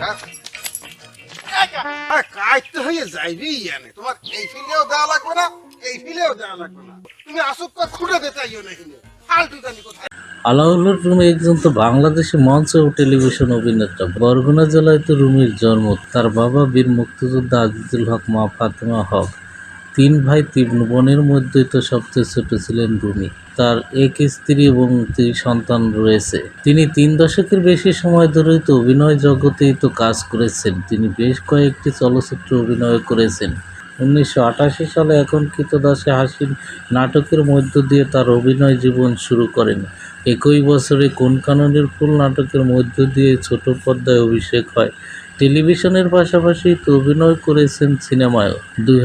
হ্যাঁ? কাইতে হয়ে ইয়ানে, তোমার এই ফিলেও দেওয়া লাগবে না, এই ফিলেও দেওয়া লাগবে না। তুমি আসুক না এখানে। ফালতু জানি কোথায়। রুমি একজন তো বাংলাদেশি মঞ্চ ও টেলিভিশন অভিনেতা। বরগুনা জেলায় তো রুমির জন্ম, তার বাবা বীর মুক্তিযোদ্ধা আজিজুল হক, মা ফাতেমা হক। তিন ভাই তিন বোনের মধ্যেই তো সবচেয়ে ছোট ছিলেন রুমি। তার এক স্ত্রী এবং দুই সন্তান রয়েছে। তিনি তিন দশকের বেশি সময় ধরেই তো অভিনয় জগতেই তো কাজ করেছেন। তিনি বেশ কয়েকটি চলচ্চিত্রে অভিনয় করেছেন। উনিশশো আটাশি সালে এখন কৃতদাসে হাসির নাটকের মধ্য দিয়ে তার অভিনয় জীবন শুরু করেন। একই বছরে কোন কাননের ফুল নাটকের মধ্য দিয়ে ছোট পর্দায় অভিষেক হয়। টেলিভিশনের পাশাপাশি তো অভিনয় করেছেন সিনেমায়ও। দুই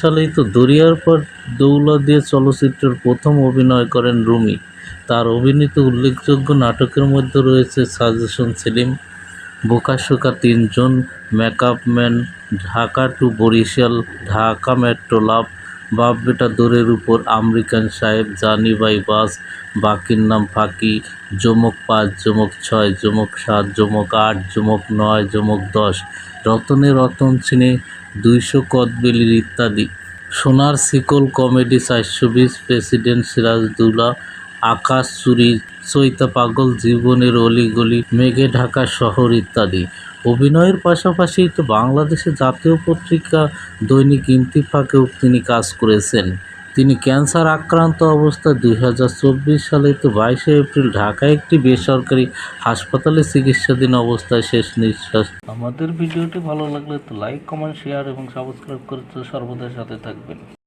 সালেই তো দরিয়ার পর দৌলা দিয়ে চলচ্চিত্রের প্রথম অভিনয় করেন রুমি। তার অভিনীত উল্লেখযোগ্য নাটকের মধ্যে রয়েছে সাজেশন সেলিম বোকাশোকা তিনজন, makeup man, Dhaka to Barishal, Dhaka metro love বাপ বেটা দৌড়ের উপর আমেরিকান সাহেব জানি বাই বাস, বাকির নাম ফাঁকি। যমক পাঁচ যমক ছয় যমক সাত যমক আট যমক নয় যমক দশ। রতনে রতন চিনে দুইশো কদবেলির ইত্যাদি। সোনার শিকল কমেডি চারশো বিশ, প্রেসিডেন্ট সিরাজদৌলা আকাশ চুরি, চৈতা পাগল জীবনের অলিগলি, মেঘে ঢাকা শহর ইত্যাদি। অভিনয়ের পাশাপাশি তো বাংলাদেশের জাতীয় পত্রিকা, দৈনিক ইন্তিফাকেও তিনি কাজ করেছেন। তিনি ক্যান্সার আক্রান্ত অবস্থায় দুই হাজার চব্বিশ সালে তো বাইশে এপ্রিল ঢাকায় একটি বেসরকারি হাসপাতালে চিকিৎসাধীন অবস্থায় শেষ নিঃশ্বাস। আমাদের ভিডিওটি ভালো লাগলে তো লাইক কমেন্ট শেয়ার এবং সাবস্ক্রাইব করে তো সর্বদা সাথে থাকবেন।